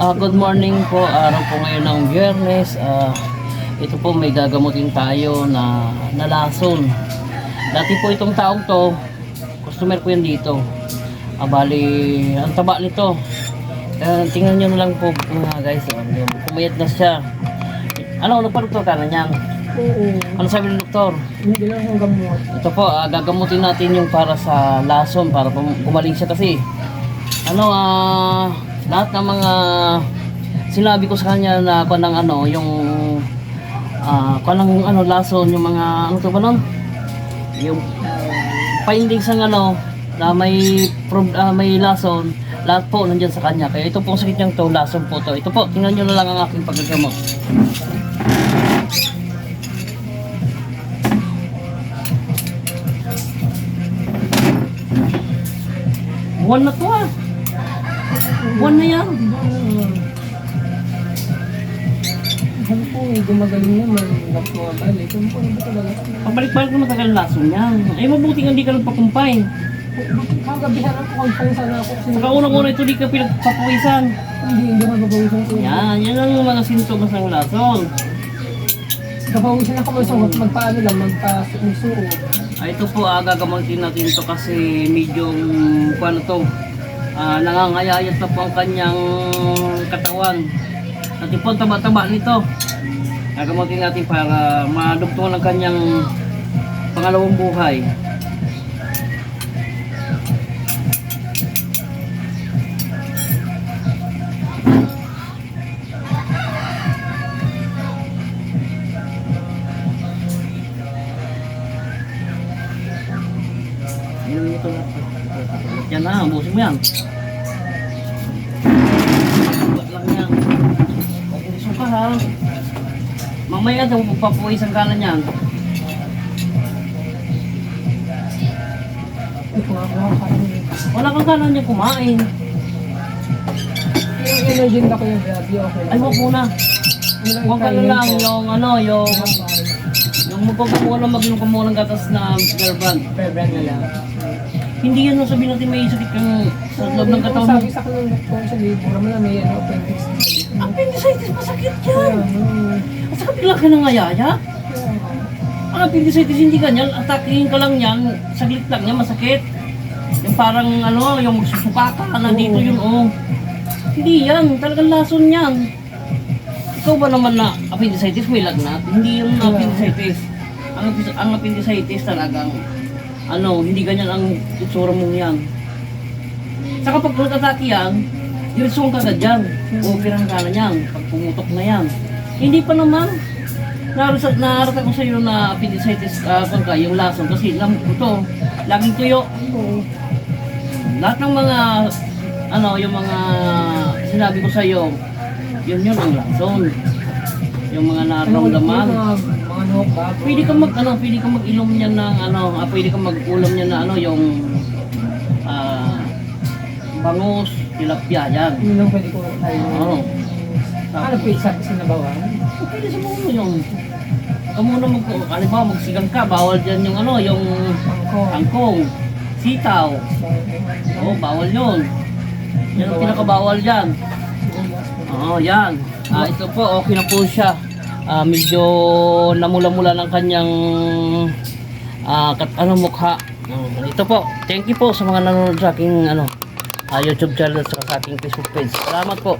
Ah, good morning po. Araw po ngayon ng Biyernes. Ah, ito po may gagamutin tayo na nalason. Dati po itong taong to, customer ko yan dito. Ah, bali, ang taba nito. Ah, tingnan nyo na lang po mga guys. Yung pumayat na siya. Ano, nagpa-doktor ka na niyan? Oo. Ano sabi ng doktor? Hindi lang akong gamot. Ito po, ah, gagamutin natin yung para sa lason, para gumaling siya kasi. Ano, ah, lahat ng mga sinabi ko sa kanya na pa ng ano, yung ah, pa ng ano, lason, yung mga, ano to ba nun? Yung findings ng ano, na may, ah, may lason, lahat po nandyan sa kanya. Kaya ito pong sakit niyang to, lason po to. Ito po, tingnan nyo na lang ang aking pagkagamot. Buwan na to ah. Buwan na yan. Ano po, eh, gumagaling naman. Nagpumabalik. Ano po, ano ba talaga? Pabalik-balik ko matagal ang lason niyan. Ay mabuti nga hindi ka nagpakumpay. Bakit kagabihan ako kung kung sana ako? Saka unang-una ito di ka pinagpapawisan. Hindi, hindi ako gabawisan ko. Yan, yan ang mga sintomas ng lason. Gabawisan ako sa magpaano lang, magpasuro. Ay, ito po, ah, gagamutin natin to kasi medyo, paano to, ah, nangangayayat na po ang kanyang katawan. At po ang taba-taba nito. Gagamutin natin para madugtungan ang kanyang pangalawang buhay. Na. Yan na, ubusin mo yan. Wala lang yan. Mo suka ha. Mamaya daw papuwis ang kanan yan. Ako. Wala kang kanan niya kumain. Yung energy na ko yung grabe, okay. Ay, huwag muna. Lang Huwag ka na lang yung ano, yung... Yung magpapagawa na mag-inom ka muna ng gatas na. Fair na lang. Hindi yan ang sabihin natin may sakit kang sa loob ng katawan mo. Sabi sa akin ng doktor sa libro naman na may ano, appendix. Appendicitis, masakit yan. At saka bigla ka nangayaya. kaya, Ang appendicitis hindi ganyan, atakihin ka lang yan, saglit lang yan, masakit. Yung parang ano, yung magsusuka ka, nandito yun, oh. Hindi yan, talagang lason yan. Ikaw ba naman na appendicitis may lagnat? Hindi yung appendicitis. Ang, ang appendicitis talagang, ano, hindi ganyan ang itsura mong yan. Saka pag natataki yan, diretso ka agad dyan. O pirang ka na yan, pag pumutok na yan. Hindi pa naman. Narasa, narasa ko sa iyo na appendicitis uh, pagka yung lason kasi lam ko laging tuyo. Lahat ng mga ano, yung mga sinabi ko sa iyo, yun yun ang lason. Yung mga nararamdaman. Pwede ka mag ano, pwede ka mag-inom niyan ng ano, ah, pwede ka mag-ulam niyan na ano, yung ah bangus, tilapia yan. Yun lang pwede ko kain. Oo. Ano pizza sinabawan? Pwede sa mga yung Ikaw muna mag, halimbawa magsigang ka, bawal dyan yung ano, yung Angkong. angkong, sitaw. Oo, bawal yun. Yan ang pinakabawal dyan. Oo, yan. Ah, ito po, okay na po siya. Ah, medyo namula-mula ng kanyang ah, kat, ano, mukha. Ito po, thank you po sa mga nanonood sa aking ano, ah, YouTube channel at sa aking Facebook page. Salamat po.